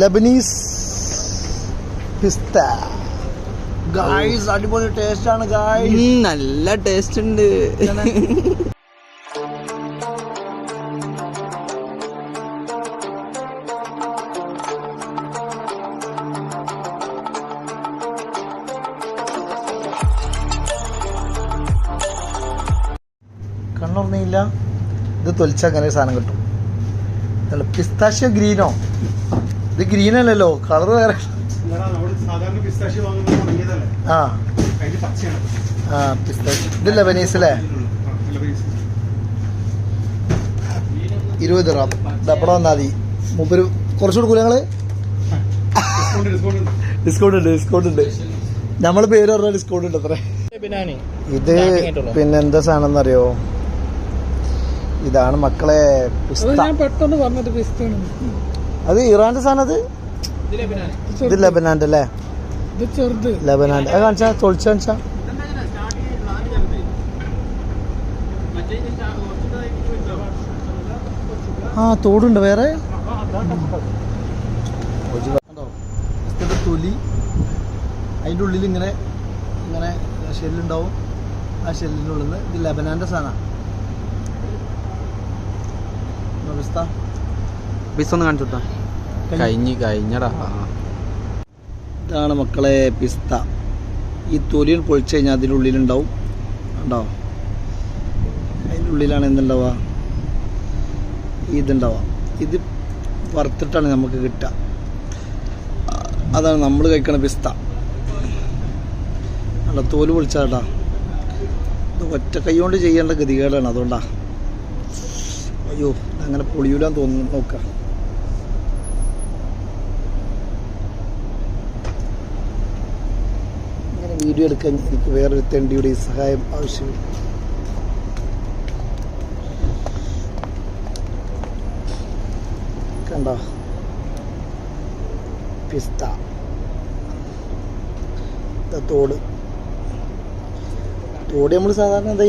Lebanese പിസ്ത guys അടിപൊളി taste ആണ് ഗായ്സ് നല്ല ടേസ്റ്റ് ഉണ്ട്. കണ്ണുറന്നില്ല ഇത് തൊലിച്ചാൽ അങ്ങനെ സാധനം കിട്ടും. പിസ്താഷ്യ ഗ്രീനോ ഇത് ഗ്രീൻ അല്ലല്ലോ കളർ വേറെ. ആ. ആ പിസ്താഷ്യ ഇത് ലബനീസ് അല്ലേ. ഇരുപത് റാം ഇതപ്പടെ വന്നാൽ മതി? മുപ്പര് കുറച്ച് കൊടുക്കൂല ഞങ്ങൾ ഡിസ്കൗണ്ട് ഉണ്ട്. ഡിസ്കൗണ്ട് ഉണ്ട്. നമ്മൾ പേര് പറഞ്ഞ ഡിസ്കൗണ്ട് ഉണ്ട് അത്ര. ഇത് പിന്നെ എന്താ സാധനം അറിയോ ഇതാണ് മക്കളെ പെട്ടെന്ന് പറഞ്ഞത് പിസ്താണ് അത് ഇറാന്റെ സാധനം അത്? ഇത് ലബനാന്റെ അല്ലേ? അത് കാണിച്ചാ തൊളിച്ച കാണിച്ചാ. ആ തോടുണ്ട് വേറെ. കണ്ടോ? ഇതിന്റെ തൊലി. അതിന്റെ ഉള്ളിൽ ഇങ്ങനെ ഇങ്ങനെ ഷെല്ലുണ്ടാവും. ആ ഷെല്ലിനുള്ളിൽ ഉള്ളിൽ നിന്ന് ഇത് ലബനാന്റെ സാധനമാണ് ഒന്ന് കാണിച്ചു കൊടുത്താ. കഴിഞ്ഞ് കഴിഞ്ഞടാ. ഇതാണ് മക്കളെ പിസ്ത. ഈ തൊലിയിൽ പൊളിച്ചു കഴിഞ്ഞാൽ അതിന്റെ ഉള്ളിലുണ്ടാവും. ഉണ്ടോ അതിന്റെ ഉള്ളിലാണ് എന്തുണ്ടാവുക? ഇതുണ്ടാവുക. ഇത് വറുത്തിട്ടാണ് നമുക്ക് കിട്ടുക. അതാണ് നമ്മൾ കഴിക്കണ പിസ്ത. അല്ല തോൽ പൊളിച്ചാട്ടാ ഇത് ഒറ്റ കൈ കൊണ്ട് ചെയ്യേണ്ട ഗതികേടാണ് അതുകൊണ്ടാ. അയ്യോ അങ്ങനെ പൊളിയൂലാന്ന് തോന്നുന്നു. നോക്കാം. വീഡിയോ എടുക്കാൻ എനിക്ക് വേറൊരു തെണ്ടിയുടെ സഹായം ആവശ്യമില്ല. കണ്ടോ? പിസ്ത. തോട്. തോട് നമ്മൾ സാധാരണ എന്താ